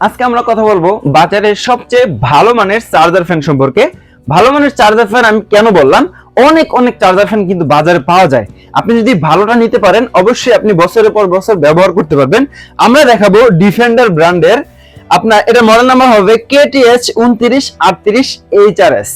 আজকে আমরা কথা বলব বাজারের সবচেয়ে ভালো মানের চার্জার ফ্যান সম্পর্কে। ভালো মানের চার্জার ফ্যান আমি কেন বললাম? অনেক অনেক চার্জার ফ্যান কিন্তু বাজারে পাওয়া যায়। আপনি যদি ভালোটা নিতে পারেন, অবশ্যই আপনি বছরের পর বছর ব্যবহার করতে পারবেন। আমরা দেখাবো ডিফেন্ডার ব্র্যান্ডের। আপনার, এটা মডেল নাম্বার হবে কেটিএইচ উনত্রিশ আটত্রিশ এইচ আর এস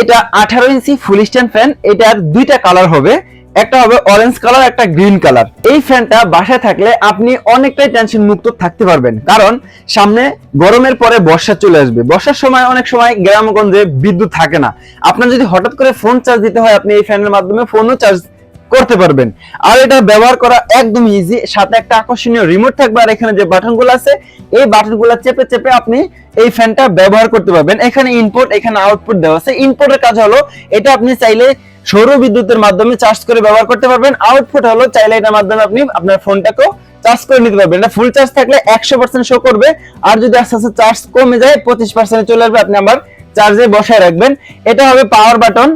এটা আঠারো ইঞ্চি ফুল স্ট্যান্ড ফ্যান এটার দুইটা কালার হবে। একটা হবে অরেঞ্জ কালার একটা গ্রিন কালার এই ফ্যানটা বাসায় থাকলে আপনি অনেকটাই টেনশন মুক্ত থাকতে পারবেন। কারণ সামনে গরমের পরে বর্ষা চলে আসবে। বর্ষার সময় অনেক সময় গ্রামগঞ্জে বিদ্যুৎ থাকে না। আপনার যদি হঠাৎ করে ফোন চার্জ দিতে হয়, আপনি এই ফ্যানের মাধ্যমে ফোনও চার্জ করতে পারবেন। আর এটা ব্যবহার করা একদম ইজি সাথে একটা আকর্ষণীয় রিমোট থাকবে, আর এখানে যে বাটনগুলো আছে, এই বাটনগুলো চেপে চেপে আপনি এই ফ্যানটা ব্যবহার করতে পারবেন। এখানে ইনপুট এখানে আউটপুট দেওয়া আছে। ইনপুটের কাজ হলো, এটা আপনি চাইলে সৌর বিদ্যুতের মাধ্যমে চার্জ করে ব্যবহার করতে পারবেন। আউটপুট হলো চাইলে মাধ্যমে আপনি আপনার ফোনটাকেও চার্জ করে নিতে পারবেন। এটা ফুল চার্জ থাকলে একশো পার্সেন্ট শো করবে। আর যদি আস্তে আস্তে চার্জ কমে যায়, পঁচিশ পার্সেন্ট চলে আসবে, আপনি আবার চার্জে বসায় রাখবেন। এটা হবে পাওয়ার বাটন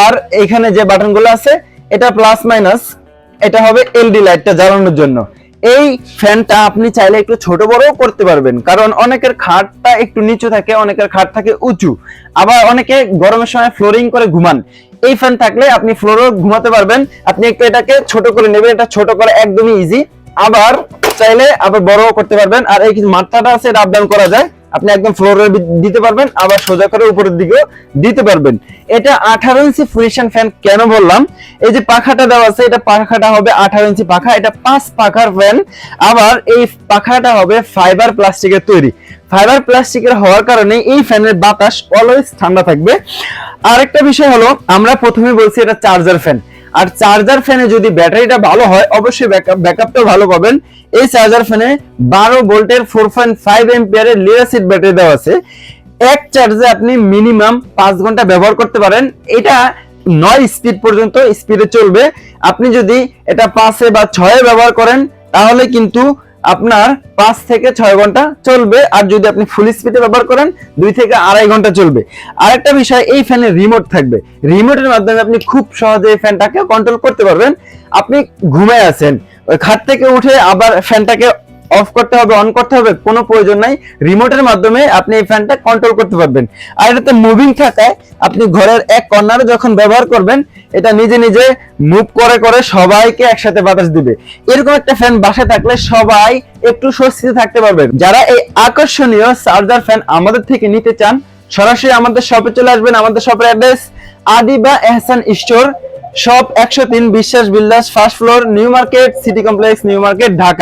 আর এখানে যে বাটনগুলো আছে, এটা প্লাস মাইনাস এটা হবে এলডি লাইটটা জ্বালানোর জন্য। এই ফ্যানটা আপনি চাইলে একটু ছোট বড়ও করতে পারবেন। কারণ অনেকের খাটটা একটু নিচু থাকে, অনেকের খাট থাকে উঁচু। আবার অনেকে গরমের সময় ফ্লোরিং করে ঘুমান। এই ফ্যান থাকলে আপনি ফ্লোরও ঘুমাতে পারবেন। আপনি একটু এটাকে ছোট করে নেবেন, এটা ছোট করে একদমই ইজি আবার চাইলে আবার বড়ও করতে পারবেন। আর এই মাথাটা আছে, এটা আপ ডাউন করা যায়। আপনি একদম ফ্লোরে দিতে পারবেন, আবার সোজা করে উপরের দিকেও দিতে পারবেন। এটা আঠারো ইঞ্চি ফ্রিশন ফ্যান কেন বললাম? এই যে পাখাটা দেওয়া আছে, এটা পাখাটা হবে আঠারো ইঞ্চি পাখা, এটা পাঁচ পাখার ফ্যান আবার এই পাখাটা হবে ফাইবার প্লাস্টিকের তৈরি। ফাইবার প্লাস্টিকের হওয়ার কারণে এই ফ্যানের বাতাস অলওয়েজ ঠান্ডা থাকবে। আরেকটা বিষয় হলো, আমরা প্রথমে বলছি এটা চার্জার ফ্যান আর চার্জার ফ্যানে যদি ব্যাটারিটা ভালো হয়, অবশ্যই ব্যাকআপ ব্যাকআপটাও ভালো পাবেন। এই চার্জার ফ্যানে বারো ভোল্টের ফোর পয়েন্ট ফাইভ এম্পিয়ারের লিরাসিড ব্যাটারি দেওয়া আছে। এক চার্জে আপনি মিনিমাম পাঁচ ঘণ্টা ব্যবহার করতে পারেন। এটা নয় স্পিড পর্যন্ত স্পিডে চলবে। আপনি যদি এটা পাঁচে বা ছয়ে ব্যবহার করেন, তাহলে কিন্তু আপনার পাঁচ থেকে ছয় ঘণ্টা চলবে, আর যদি আপনি ফুল স্পিডে ব্যবহার করেন, দুই থেকে আড়াই ঘণ্টা চলবে। আরেকটা বিষয়, এই ফ্যানের রিমোট থাকবে। রিমোটের মাধ্যমে আপনি খুব সহজে ফ্যানটাকে কন্ট্রোল করতে পারবেন। আপনি ঘুমে আছেন, ওই খাট থেকে উঠে আবার ফ্যানটাকে অফ করতে হবে অন করতে হবে, কোনো প্রয়োজন নাই। রিমোটের মাধ্যমে আপনি এই ফ্যানটা কন্ট্রোল করতে পারবেন। আর এটাতে মুভিং থাকায় আপনি ঘরের এক কর্নারে যখন ব্যবহার করবেন, এটা নিজে নিজে মুভ করে করে সবাইকে একসাথে বাতাস দিবে। এরকম একটা ফ্যান বাসায় থাকলে সবাই একটু স্বস্তিতে থাকতে পারবেন যারা এই আকর্ষণীয় চার্জার ফ্যান আমাদের থেকে নিতে চান, সরাসরি আমাদের শপে চলে আসবেন, আমাদের শপের address Adiba Ehsan store shop একশো তিন Biswas builders first floor new market city complex new market Dhaka.